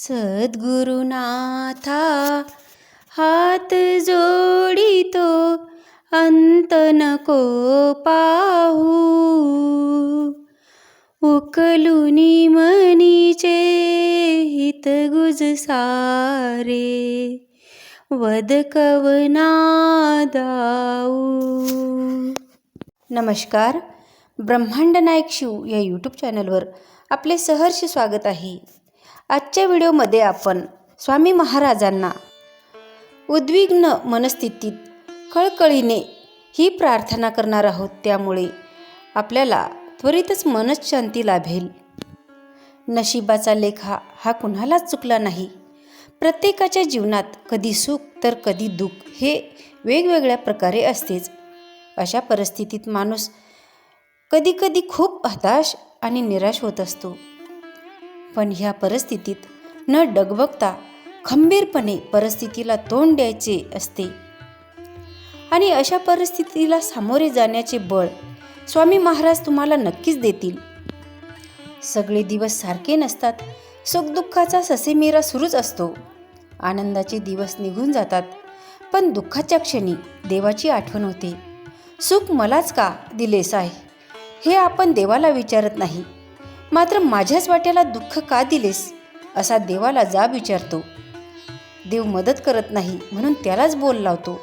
सद्गुरुनाथा हात जोडितो अंत नको पाहू. उकलुनी मनीचे हित गुज सारे वदकवना दाऊ नमस्कार ब्रह्मांड नायक शिव या यूट्यूब चॅनलवर आपले सहर्ष स्वागत आहे. आजच्या व्हिडिओमध्ये आपण स्वामी महाराजांना उद्विग्न मनस्थितीत कळकळीने ही प्रार्थना करणार आहोत. त्यामुळे आपल्याला त्वरितच मनशांती लाभेल. नशिबाचा लेखा हा कुणालाच चुकला नाही. प्रत्येकाच्या जीवनात कधी सुख तर कधी दुःख हे वेगवेगळ्या प्रकारे असतेच. अशा परिस्थितीत माणूस कधीकधी खूप हताश आणि निराश होत असतो. पण ह्या परिस्थितीत न डगबगता खंबीरपणे परिस्थितीला तोंड द्यायचे असते. आणि अशा परिस्थितीला सामोरे जाण्याचे बळ स्वामी महाराज तुम्हाला नक्कीच देतील. सगळे दिवस सारखे नसतात सुखदुःखाचा ससेमेरा सुरूच असतो. आनंदाचे दिवस निघून जातात पण दुःखाच्या क्षणी देवाची आठवण होते. सुख मलाच का दिलेस आहे? हे आपण देवाला विचारत नाही. मात्र माझ्याच वाट्याला दुःख का दिलेस? असा देवाला जाब विचारतो. देव मदत करत नाही म्हणून त्यालाच बोल लावतो.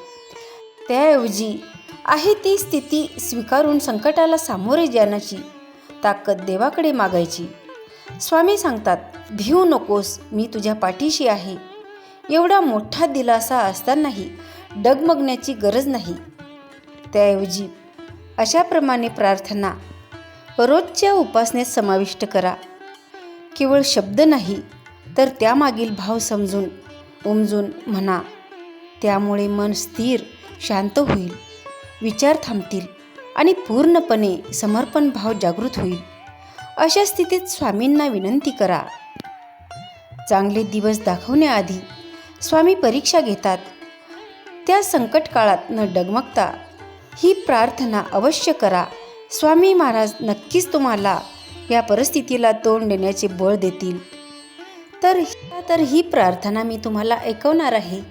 त्याऐवजी आहे ती स्थिती स्वीकारून संकटाला सामोरे जाण्याची ताकद देवाकडे मागायची. स्वामी सांगतात भिवू नकोस मी तुझ्या पाठीशी आहे. एवढा मोठा दिलासा असतानाही डगमगण्याची गरज नाही. त्याऐवजी अशाप्रमाणे प्रार्थना रोजच्या उपासनेत समाविष्ट करा. केवळ शब्द नाही तर त्यामागील भाव समजून उमजून म्हणा. त्यामुळे मन स्थिर शांत होईल. विचार थांबतील आणि पूर्णपणे समर्पण भाव जागृत होईल. अशा स्थितीत स्वामींना विनंती करा. चांगले दिवस दाखवण्याआधी स्वामी परीक्षा घेतात. त्या संकट काळात न डगमगता ही प्रार्थना अवश्य करा. स्वामी महाराज नक्कीच तुम्हाला या परिस्थितीला तोंड देण्याचे बळ देतील. तर तर ही प्रार्थना मी तुम्हाला ऐकवणार आहे.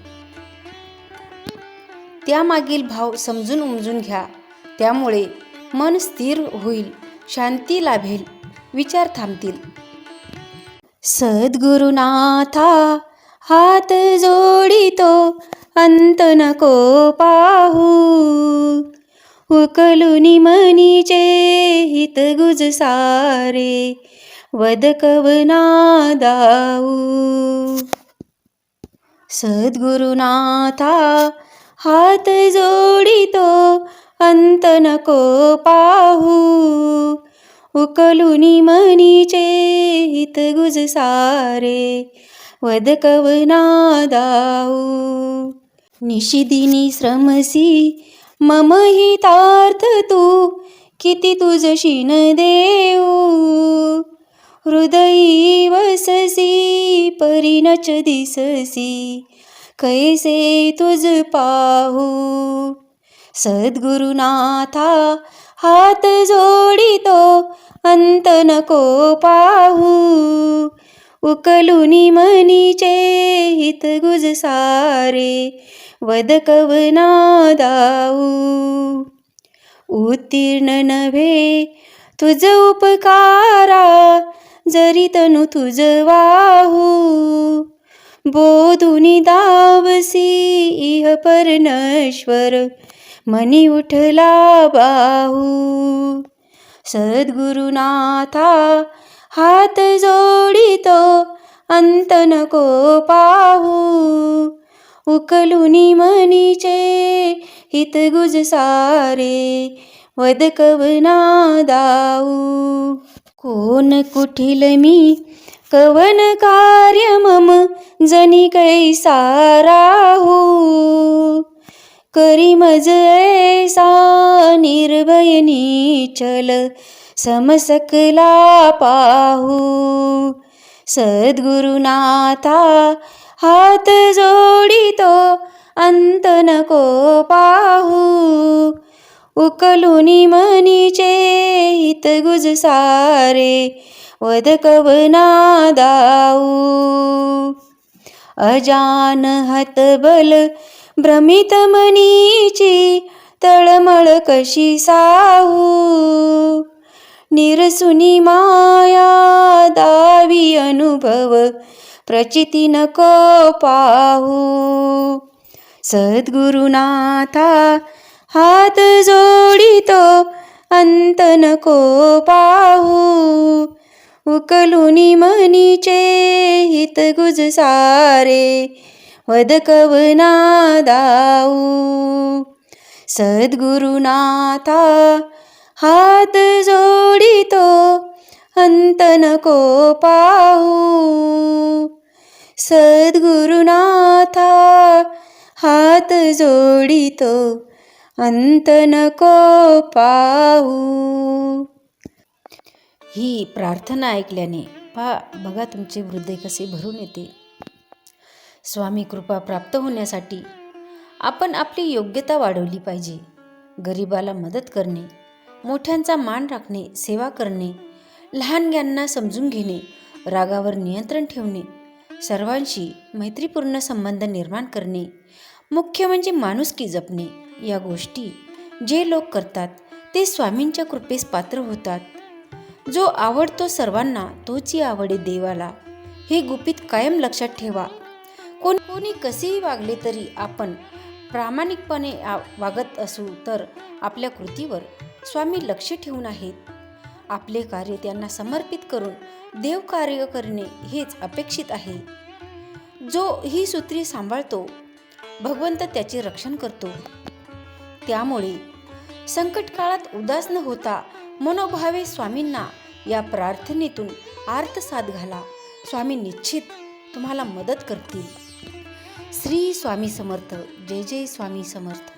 त्यामागील भाव समजून उमजून घ्या. त्यामुळे मन स्थिर होईल शांती लाभेल विचार थांबतील. सद्गुरुनाथा हात जोडितो अंत नको पाहू. उकलुनी मनीचे हित गुज सारे. वदकवना दाऊ सद्गुरुनाथा हात जोडितो अंत नको पाहू. उकलुनी मनीचे हित गुज सारे. वदकवना दाऊ निशिदिनी श्रमसी मम हितार्थ तू किती तुझशी न देऊ. हृदयी वससी परिणच दिससी कैसे तुझ पाहू. सद्गुरुनाथा हात जोडितो अंत नको पाहू. उकलुनी मनीचे हित गुज सारे वदकवना दाऊ उत्तीर्ण नव्हे तुझ उपकारा जरी तनु तुझ वाहू. बोधुनी दावसी इह परनश्वर मनी उठला बाहू. सद्गुरुनाथा हात जोडितो अंत नको पाहू. उकलुनी मनीचे हित गुज सारे वदकवना दाऊ. कोण कुठील मी? कवन कार्य मम जनी कैसा राहू हो. करी मज ऐसा निर्भय निचल समसकला पाहू. सद्गुरुनाथा हात जोडितो अंत नको पाहू उकलुनी मनीचे हित गुज सारे वदकवना दाऊ अजान हतबल भ्रमित मनीची तळमळ कशी साहू. निरसुनी माया दावी अनुभव प्रचिती नको पाहू. सद्गुरुनाथा हात जोडितो अंत नको पाहू. उकलुनी मनीचे हित गुज सारे वदकवना दाऊ. सद्गुरुनाथा हात जोडितो अंत नको पाहू. सद्गुरुनाथा हात जोडितो अंत नको पाहू. ही प्रार्थना ऐकल्याने पहा बघा तुमचे हृदय कसे भरून येते. स्वामी कृपा प्राप्त होण्यासाठी आपण आपली योग्यता वाढवली पाहिजे. गरिबाला मदत करणे मोठ्यांचा मान राखणे सेवा करणे लहानग्यांना समजून घेणे रागावर नियंत्रण ठेवणे सर्वांशी मैत्रीपूर्ण संबंध निर्माण करणे मुख्य म्हणजे माणुसकी जपणे या गोष्टी जे लोक करतात ते स्वामींच्या कृपेस पात्र होतात. जो आवडतो सर्वांना तोची आवडे देवाला हे गुपित कायम लक्षात ठेवा. कोण कोणी कसेही वागले तरी आपण प्रामाणिकपणे वागत असू तर आपल्या कृतीवर स्वामी लक्ष ठेवून आहेत. आपले कार्य त्यांना समर्पित करून देव कार्य करणे हेच अपेक्षित आहे. जो ही सूत्री सांभाळतो भगवंत त्याचे रक्षण करतो. त्यामुळे संकट काळात उदास न होता मनोभावे स्वामींना या प्रार्थनेतून आर्तसाद घाला. स्वामी निश्चित तुम्हाला मदत करतील. श्री स्वामी समर्थ. जय जय स्वामी समर्थ.